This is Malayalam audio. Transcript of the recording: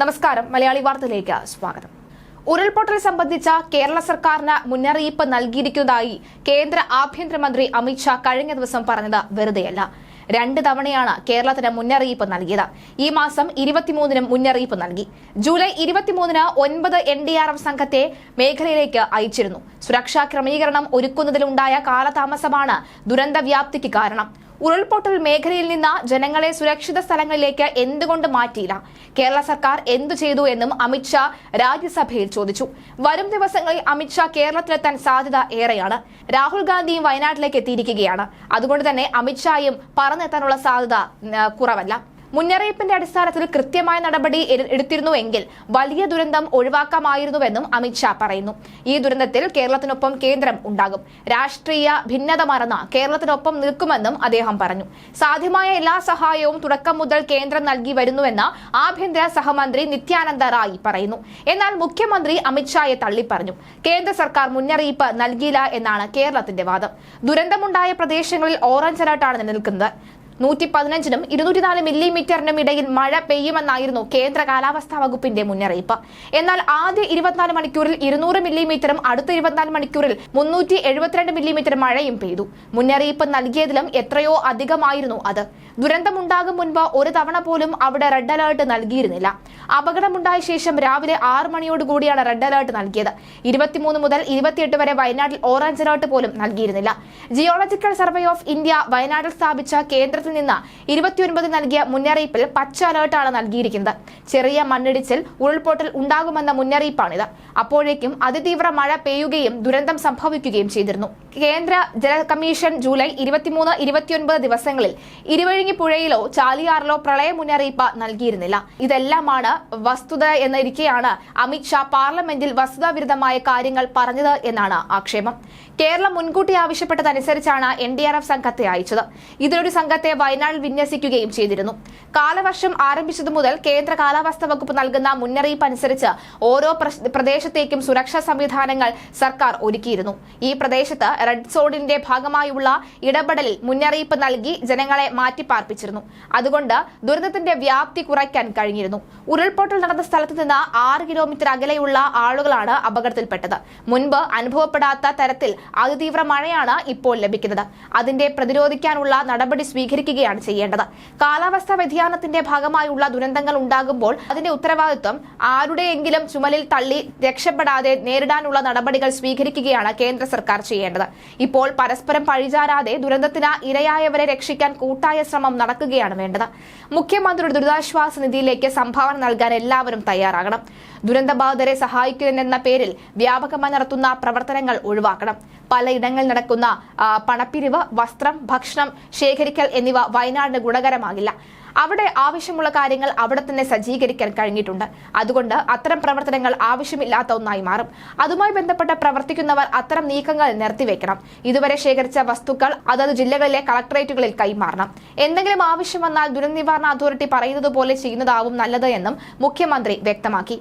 നമസ്കാരം. മലയാളി വാർത്തയിലേക്ക് സ്വാഗതം. ഉരുൾപൊട്ടൽ സംബന്ധിച്ച കേരള സർക്കാരിന് മുന്നറിയിപ്പ് നൽകിയിരിക്കുന്നതായി കേന്ദ്ര ആഭ്യന്തരമന്ത്രി അമിത്ഷാ കഴിഞ്ഞ ദിവസം പറഞ്ഞത് വെറുതെയല്ല. രണ്ട് തവണയാണ് കേരളത്തിന് മുന്നറിയിപ്പ് നൽകിയത്. ഈ മാസം ഇരുപത്തിമൂന്നിനും മുന്നറിയിപ്പ് നൽകി. ജൂലൈ ഇരുപത്തിമൂന്നിന് ഒൻപത് എൻ ഡി ആർ എഫ് സംഘത്തെ മേഖലയിലേക്ക് അയച്ചിരുന്നു. സുരക്ഷാ ക്രമീകരണം ഒരുക്കുന്നതിലുണ്ടായ കാലതാമസമാണ് ദുരന്ത കാരണം. ഉരുൾപൊട്ടൽ മേഖലയിൽ നിന്ന് ജനങ്ങളെ സുരക്ഷിത സ്ഥലങ്ങളിലേക്ക് എന്തുകൊണ്ട് മാറ്റിയില്ല? കേരള സർക്കാർ എന്തു ചെയ്തു എന്നും അമിത്ഷാ രാജ്യസഭയിൽ ചോദിച്ചു. വരും ദിവസങ്ങളിൽ അമിത്ഷാ കേരളത്തിലെത്താൻ സാധ്യത ഏറെയാണ്. രാഹുൽ ഗാന്ധിയും വയനാട്ടിലേക്ക് എത്തിയിരിക്കുകയാണ്. അതുകൊണ്ട് തന്നെ അമിത്ഷായും പറന്നെത്താനുള്ള സാധ്യത കുറവല്ല. മുന്നറിയിപ്പിന്റെ അടിസ്ഥാനത്തിൽ കൃത്യമായ നടപടി എട്- എടുത്തിരുന്നുവെങ്കിൽ വലിയ ദുരന്തം ഒഴിവാക്കാമായിരുന്നുവെന്നും അമിത്ഷാ പറയുന്നു. ഈ ദുരന്തത്തിൽ കേരളത്തിനൊപ്പം കേന്ദ്രം ഉണ്ടാകും. രാഷ്ട്രീയ ഭിന്നത മറന്ന കേരളത്തിനൊപ്പം നിൽക്കുമെന്നും അദ്ദേഹം പറഞ്ഞു. സാധ്യമായ എല്ലാ സഹായവും തുടക്കം മുതൽ കേന്ദ്രം നൽകി വരുന്നുവെന്ന് ആഭ്യന്തര സഹമന്ത്രി നിത്യാനന്ദ റായ് പറയുന്നു. എന്നാൽ മുഖ്യമന്ത്രി അമിത്ഷായെ തള്ളിപ്പറഞ്ഞു. കേന്ദ്ര സർക്കാർ മുന്നറിയിപ്പ് നൽകിയില്ല എന്നാണ് കേരളത്തിന്റെ വാദം. ദുരന്തമുണ്ടായ പ്രദേശങ്ങളിൽ ഓറഞ്ച് അലർട്ടാണ് നിലനിൽക്കുന്നത്. നൂറ്റി പതിനഞ്ചിനും ഇരുന്നൂറ്റിനാല് മില്ലിമീറ്ററിനും ഇടയിൽ മഴ പെയ്യുമെന്നായിരുന്നു കേന്ദ്ര കാലാവസ്ഥാ വകുപ്പിന്റെ മുന്നറിയിപ്പ്. എന്നാൽ ആദ്യ ഇരുപത്തിനാല് മണിക്കൂറിൽ ഇരുന്നൂറ് മില്ലിമീറ്ററും അടുത്ത ഇരുപത്തിനാല് മണിക്കൂറിൽ മുന്നൂറ്റി എഴുപത്തിരണ്ട് മില്ലിമീറ്റർ മഴയും പെയ്തു. മുന്നറിയിപ്പ് നൽകിയതിലും എത്രയോ അധികമായിരുന്നു അത്. ദുരന്തമുണ്ടാകും മുൻപ് ഒരു തവണ പോലും അവിടെ റെഡ് അലേർട്ട് നൽകിയിരുന്നില്ല. അപകടമുണ്ടായ ശേഷം രാവിലെ ആറ് മണിയോടുകൂടിയാണ് റെഡ് അലേർട്ട് നൽകിയത്. ഇരുപത്തിമൂന്ന് മുതൽ ഇരുപത്തിയെട്ട് വരെ വയനാട്ടിൽ ഓറഞ്ച് അലേർട്ട് പോലും നൽകിയിരുന്നില്ല. ജിയോളജിക്കൽ സർവേ ഓഫ് ഇന്ത്യ വയനാട്ടിൽ സ്ഥാപിച്ച കേന്ദ്രത്തിൽ നിന്ന് ഇരുപത്തിയൊൻപത് നൽകിയ മുന്നറിയിപ്പിൽ പച്ച അലേർട്ടാണ് നൽകിയിരിക്കുന്നത്. ചെറിയ മണ്ണിടിച്ചിൽ ഉരുൾപൊട്ടൽ ഉണ്ടാകുമെന്ന മുന്നറിയിപ്പാണിത്. അപ്പോഴേക്കും അതിതീവ്ര മഴ പെയ്യുകയും ദുരന്തം സംഭവിക്കുകയും ചെയ്തിരുന്നു. കേന്ദ്ര ജല കമ്മീഷൻ ജൂലൈ ഇരുപത്തിമൂന്ന് ഇരുപത്തിയൊൻപത് ദിവസങ്ങളിൽ ഇരുവഴിഞ്ഞി പുഴയിലോ ചാലിയാറിലോ പ്രളയ മുന്നറിയിപ്പ് നൽകിയിരുന്നില്ല. ഇതെല്ലാമാണ് വസ്തുത എന്നിരിക്കെയാണ് അമിത്ഷാ പാർലമെന്റിൽ വസ്തുതാവിരുദ്ധമായ കാര്യങ്ങൾ പറഞ്ഞത് എന്നാണ് ആക്ഷേപം. കേരളം മുൻകൂട്ടി ആവശ്യപ്പെട്ടതനുസരിച്ചാണ് എൻ ഡി ആർ എഫ് സംഘത്തെ അയച്ചത്. ഇതിലൊരു സംഘത്തെ വയനാട്ടിൽ വിന്യസിക്കുകയും ചെയ്തിരുന്നു. കാലവർഷം ആരംഭിച്ചതു മുതൽ കേന്ദ്ര കാലാവസ്ഥാ വകുപ്പ് നൽകുന്ന മുന്നറിയിപ്പ് അനുസരിച്ച് ഓരോ പ്രദേശത്തേക്കും സുരക്ഷാ സംവിധാനങ്ങൾ സർക്കാർ ഒരുക്കിയിരുന്നു. ഈ പ്രദേശത്ത് റെഡ് സോണിന്റെ ഭാഗമായുള്ള ഇടപെടലിൽ മുന്നറിയിപ്പ് നൽകി ജനങ്ങളെ മാറ്റിപ്പാർപ്പിച്ചിരുന്നു. അതുകൊണ്ട് ദുരന്തത്തിന്റെ വ്യാപ്തി കുറയ്ക്കാൻ കഴിഞ്ഞിരുന്നു. ഉരുൾപൊട്ടൽ നടന്ന സ്ഥലത്ത് നിന്ന് ആറ് കിലോമീറ്റർ അകലെയുള്ള ആളുകളാണ് അപകടത്തിൽപ്പെട്ടത്. മുൻപ് അനുഭവപ്പെടാത്ത തരത്തിൽ അതിതീവ്ര മഴയാണ് ഇപ്പോൾ ലഭിക്കുന്നത്. അതിന്റെ പ്രതിരോധിക്കാനുള്ള നടപടി സ്വീകരിക്കുകയാണ് ചെയ്യേണ്ടത്. കാലാവസ്ഥാ വ്യതിയാനത്തിന്റെ ഭാഗമായുള്ള ദുരന്തങ്ങൾ ഉണ്ടാകുമ്പോൾ അതിന്റെ ഉത്തരവാദിത്വം ആരുടെയെങ്കിലും ചുമലിൽ തള്ളി രക്ഷപ്പെടാതെ നേരിടാനുള്ള നടപടികൾ സ്വീകരിക്കുകയാണ് കേന്ദ്ര സർക്കാർ ചെയ്യേണ്ടത്. ഇപ്പോൾ പരസ്പരം പഴിചാരാതെ ദുരന്തത്തിന് ഇരയായവരെ രക്ഷിക്കാൻ കൂട്ടായ ശ്രമം നടക്കുകയാണ് വേണ്ടത്. മുഖ്യമന്ത്രിയുടെ ദുരിതാശ്വാസ നിധിയിലേക്ക് സംഭാവന നൽകാൻ എല്ലാവരും തയ്യാറാകണം. ദുരന്തബാധിതരെ സഹായിക്കുന്നതിനെന്ന പേരിൽ വ്യാപകമായി നടത്തുന്ന പ്രവർത്തനങ്ങൾ ഒഴിവാക്കണം. പലയിടങ്ങളിൽ നടക്കുന്ന പണപ്പിരിവ് വസ്ത്രം ഭക്ഷണം ശേഖരിക്കൽ എന്നിവ എന്നിവ വയനാടിന് ഗുണകരമാകില്ല. അവിടെ ആവശ്യമുള്ള കാര്യങ്ങൾ അവിടെ തന്നെ സജ്ജീകരിക്കാൻ കഴിഞ്ഞിട്ടുണ്ട്. അതുകൊണ്ട് അത്തരം പ്രവർത്തനങ്ങൾ ആവശ്യമില്ലാത്ത ഒന്നായി മാറും. അതുമായി ബന്ധപ്പെട്ട് പ്രവർത്തിക്കുന്നവർ അത്തരം നീക്കങ്ങൾ നിർത്തിവെക്കണം. ഇതുവരെ ശേഖരിച്ച വസ്തുക്കൾ അതത് ജില്ലകളിലെ കളക്ടറേറ്റുകളിൽ കൈമാറണം. എന്തെങ്കിലും ആവശ്യം വന്നാൽ ദുരന്തനിവാരണ അതോറിറ്റി പറയുന്നത് പോലെ ചെയ്യുന്നതാവും നല്ലത് എന്നും മുഖ്യമന്ത്രി വ്യക്തമാക്കി.